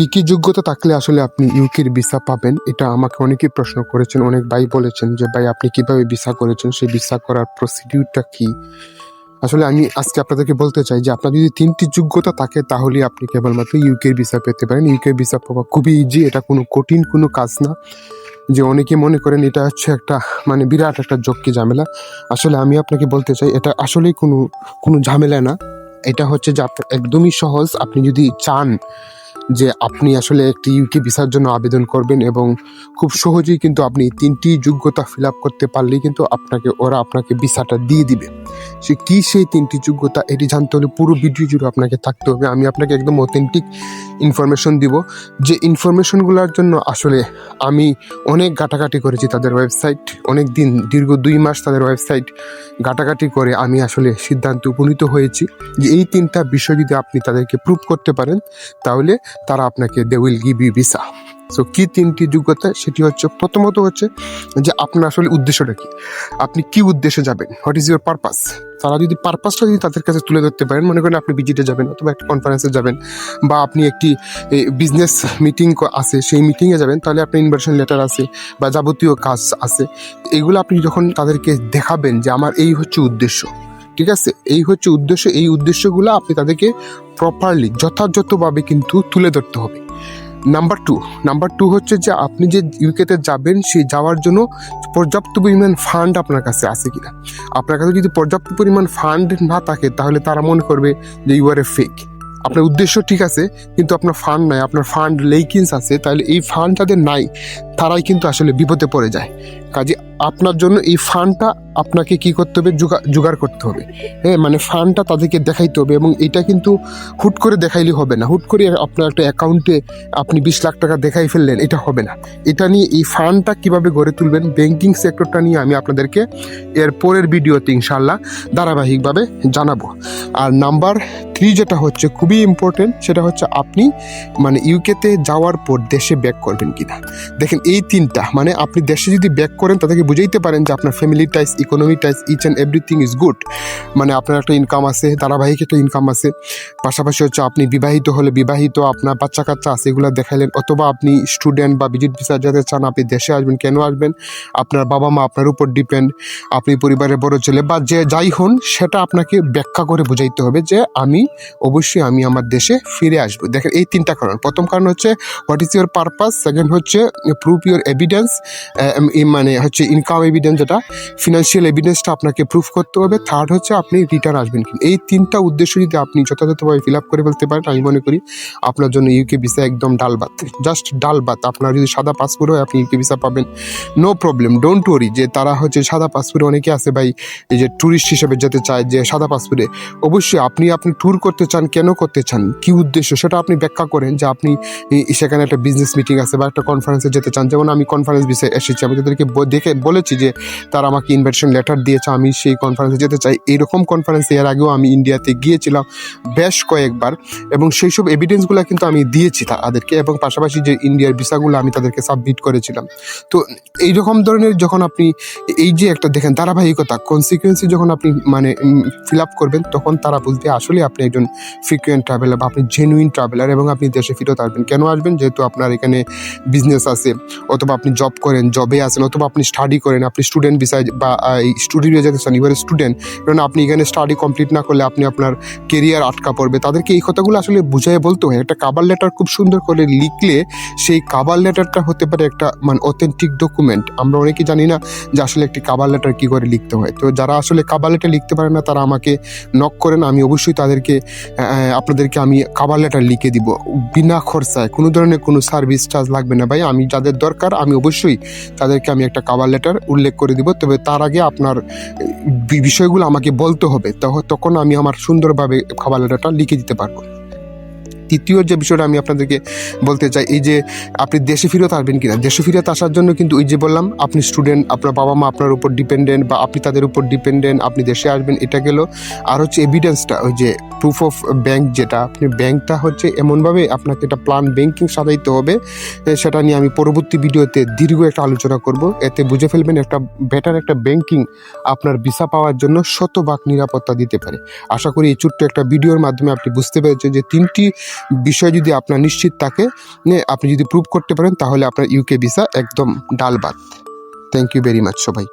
কি কি যোগ্যতা থাকলে আসলে আপনি ইউকের ভিসা পাবেন? এটা আমাকে অনেকেই প্রশ্ন করেছেন, অনেক ভাই বলেছেন যে, ভাই, আপনি কীভাবে ভিসা করেছেন? সেই ভিসা করার প্রসিডিউরটা কি? আসলে আমি আজকে আপনাদেরকে বলতে চাই যে, আপনার যদি তিনটি যোগ্যতা থাকে, তাহলে আপনি কেবলমাত্র ইউকের ভিসা পেতে পারেন। ইউকের ভিসা পাওয়া খুবই ইজি এটা কোনো কঠিন কোনো কাজ না। যে অনেকে মনে করেন এটা হচ্ছে একটা মানে বিরাট একটা জক্কি ঝামেলা। আসলে আমি আপনাকে বলতে চাই, এটা আসলেই কোনো কোনো ঝামেলা না। এটা হচ্ছে যে, আপনার একদমই সহজ। আপনি যদি চান যে আপনি আসলে একটি ইউকে ভিসার জন্য আবেদন করবেন এবং খুব সহজেই কিন্তু আপনি তিনটি যোগ্যতা ফিল আপ করতে পারলেই কিন্তু আপনাকে, ওরা আপনাকে ভিসাটা দিয়ে দিবে। সে কি সেই তিনটি যোগ্যতা, এটি জানতে হলে পুরো ভিডিও জুড়ে আপনাকে থাকতে হবে। আমি আপনাকে একদম অথেন্টিক ইনফরমেশন দিব। যে ইনফরমেশনগুলোর জন্য আসলে আমি অনেক ঘাটাঘাটি করেছি তাদের ওয়েবসাইট অনেক দিন, দীর্ঘ দুই মাস তাদের ওয়েবসাইট ঘাটাঘাটি করে আমি আসলে সিদ্ধান্তে উপনীত হয়েছি। যে এই তিনটা বিষয় যদি আপনি তাদেরকে প্রুভ করতে পারেন, তাহলে তারা আপনাকে they will give you visa so কি তিনটি যোগ্যতা? সেটি হচ্ছে, প্রথমত হচ্ছে যে আপনার আসলে উদ্দেশ্যটা কি? আপনি কি উদ্দেশ্যে যাবেন? হোয়াট ইজ ইউর পারপাস তারা যদি পারপাসটা যদি তাদের কাছে তুলে ধরতে পারেন, মনে করেন আপনি ভিজিটে যাবেন অথবা একটা কনফারেন্সে যাবেন বা আপনি একটি বিজনেস মিটিং আছে, সেই মিটিংয়ে যাবেন, তাহলে আপনার ইনভার্সন লেটার আছে বা যাবতীয় কাজ আছে। এগুলো আপনি যখন তাদেরকে দেখাবেন যে আমার এই হচ্ছে উদ্দেশ্য, ঠিক আছে? এই হচ্ছে উদ্দেশ্য, এই উদ্দেশ্যগুলো আপনি তাদেরকে প্রপারলি যথাযথভাবে কিন্তু তুলে ধরতে হবে। নাম্বার টু নাম্বার টু হচ্ছে যে আপনি যে ইউকেতে যাবেন, সেই যাওয়ার জন্য পর্যাপ্ত পরিমাণ ফান্ড আপনার কাছে আছে কিনা। আপনার কাছে যদি পর্যাপ্ত পরিমাণ ফান্ড না থাকে, তাহলে তারা মনে করবে যে ইউ আর এ ফেক আপনার উদ্দেশ্য ঠিক আছে, কিন্তু আপনার ফান্ড নাই, আপনার ফান্ড লেকিংস আছে, তাহলে এই ফান্ড যাদের নাই, তারাই কিন্তু আসলে বিপদে পড়ে যায়। কাজে আপনার জন্য এই ফান্ডটা আপনাকে কি করতে হবে? জোগা- জোগাড় করতে হবে। হ্যাঁ মানে ফান্ডটা তাদেরকে দেখাইতে হবে এবং এটা কিন্তু হুট করে দেখাইলে হবে না। হুট করে আপনার একটা অ্যাকাউন্টে আপনি বিশ লাখ টাকা দেখাই ফেললেন, এটা হবে না। এটা নিয়ে এই ফান্ডটা কীভাবে গড়ে তুলবেন ব্যাংকিং সেক্টরটা নিয়ে আমি আপনাদেরকে এর পরের ভিডিওতে ইনশাল্লাহ ধারাবাহিকভাবে জানাব। আর নাম্বার থ্রি যেটা হচ্ছে খুবই ইম্পর্টেন্ট সেটা হচ্ছে আপনি মানে ইউকেতে যাওয়ার পর দেশে ব্যাক করবেন কিনা। দেখেন এই তিনটা মানে আপনি দেশে যদি ব্যাক করেন, তাদেরকে বুঝাইতে পারেন যে আপনার family ties economy ties each and everything is good মানে আপনার একটা ইনকাম আছে, ধারাবাহিক একটা ইনকাম আছে। পাশাপাশি হচ্ছে আপনি বিবাহিত হলে বিবাহিত, আপনার বাচ্চা কাচ্চা আছে, এগুলো দেখাইলেন। অথবা আপনি স্টুডেন্ট বা ভিজিট ভিসা যেতে চান, আপনি দেশে আসবেন, কেন আসবেন? আপনার বাবা মা আপনার উপর ডিপেন্ড আপনি পরিবারের বড় ছেলে বা যে যাই হন, সেটা আপনাকে ব্যাখ্যা করে বুঝাইতে হবে যে আমি, অবশ্যই আমি আমার দেশে ফিরে আসব। দেখেন, এই তিনটা কারণ। প্রথম কারণ হচ্ছে what is your purpose second হচ্ছে প্রুফ ইউর এভিডেন্স মানে হচ্ছে ইনকাম এভিডেন্স যেটা ফিনান্সিয়াল এভিডেন্সটা আপনাকে প্রুফ করতে হবে। থার্ড হচ্ছে আপনি রিটার্ন আসবেন কি এই তিনটা উদ্দেশ্য যদি আপনি যথাযথভাবে ফিল আপ করে ফেলতে পারেন, আমি মনে করি আপনার জন্য ইউকে ভিসা একদম ডাল ভাত। জাস্ট ডাল ভাত। আপনার যদি সাদা পাসপোর্ট হয়, আপনি ইউকে ভিসা পাবেন। নো প্রবলেম ডোন্ট ওরি যে তারা হচ্ছে সাদা পাসপোর্টে অনেকে আছে ভাই, এই যে ট্যুরিস্ট হিসেবে যেতে চায় যে সাদা পাসপোর্টে অবশ্যই আপনি আপনি ট্যুর করতে চান, কেন করতে চান? কি উদ্দেশ্য? সেটা আপনি ব্যাখ্যা করেন যে আপনি সেখানে একটা বিজনেস মিটিং আছে বা একটা কনফারেন্সে যেতে চান। যেমন আমি কনফারেন্স বিষয়ে এসেছি, আমি তাদেরকে দেখে বলেছি যে তারা আমাকে ইনভাইটেশন লেটার দিয়েছে, আমি সেই কনফারেন্সে যেতে চাই। এইরকম কনফারেন্সে এর আগেও আমি ইন্ডিয়াতে গিয়েছিলাম বেশ কয়েকবার এবং সেই সব এভিডেন্সগুলো কিন্তু আমি দিয়েছি তাদেরকে এবং পাশাপাশি যে ইন্ডিয়ার ভিসাগুলো আমি তাদেরকে সাবমিট করেছিলাম। তো এইরকম ধরনের যখন আপনি এই যে একটা দেখেন ধারাবাহিকতা কনসিকুয়েন্সি যখন আপনি মানে ফিল আপ করবেন, তখন তারা বলতে আসলে আপনি একজন ফ্রিকুয়েন্ট ট্রাভেলার বা আপনি জেনুইন ট্রাভেলার এবং আপনি দেশে ফিরত আসবেন। কেন আসবেন? যেহেতু আপনার এখানে বিজনেস আছে অথবা আপনি জব করেন জবে আছেন অথবা আপনি স্টাডি করেন, আপনি স্টুডেন্ট বিষয় বা স্টুডিও যেতে চান এবারে স্টুডেন্ট কারণ আপনি এখানে স্টাডি কমপ্লিট না করলে আপনি আপনার কেরিয়ার আটকা পড়বে। তাদেরকে এই কথাগুলো আসলে বুঝাই বলতে হয়। একটা কাবার লেটার খুব সুন্দর করে লিখলে সেই কাবার লেটারটা হতে পারে একটা মানে অথেন্টিক ডকুমেন্ট আমরা অনেকে জানি না যে আসলে একটি কাবার লেটার কী করে লিখতে হয়। তো যারা আসলে কাবার লেটার লিখতে পারে না, তারা আমাকে নক করেন আমি অবশ্যই তাদেরকে আপনাদেরকে আমি কাবার লেটার লিখে দিব। বিনা খরচায়। কোনো ধরনের কোনো সার্ভিস চার্জ লাগবে না। ভাই, আমি যাদের দরকার, আমি অবশ্যই তাদেরকে আমি একটা কাবার লেটার উল্লেখ করে দিব। তবে তার আগে আপনার বিষয়গুলো আমাকে বলতে হবে। তখন আমি আমার সুন্দরভাবে কাভার লেটারটা লিখে দিতে পারব। তৃতীয় যে বিষয়টা আমি আপনাদেরকে বলতে চাই, এই যে আপনি দেশে ফিরত আসবেন কিনা, দেশে ফিরত আসার জন্য কিন্তু ওই যে বললাম, আপনি স্টুডেন্ট আপনার বাবা মা আপনার উপর ডিপেন্ডেন্ট বা আপনি তাদের উপর ডিপেন্ডেন্ট আপনি দেশে আসবেন, এটা গেল। আর হচ্ছে এভিডেন্সটা ওই যে প্রুফ অফ ব্যাংক যেটা, আপনি ব্যাংকটা হচ্ছে এমনভাবে আপনাকে একটা প্ল্যান ব্যাংকিং সাজাইতে হবে সেটা নিয়ে আমি পরবর্তী ভিডিওতে দীর্ঘ একটা আলোচনা করব। এতে বুঝে ফেলবেন একটা বেটার একটা ব্যাংকিং আপনার ভিসা পাওয়ার জন্য শতভাগ নিরাপত্তা দিতে পারে। আশা করি এই ছোট্ট একটা ভিডিওর মাধ্যমে আপনি বুঝতে পেরেছেন যে তিনটি বিষয় যদি আপনার নিশ্চিত থাকে আপনি যদি প্রুভ করতে পারেন, তাহলে আপনার ইউকে ভিসা একদম ডাল বাদ থ্যাংক ইউ ভেরি মাচ সবাই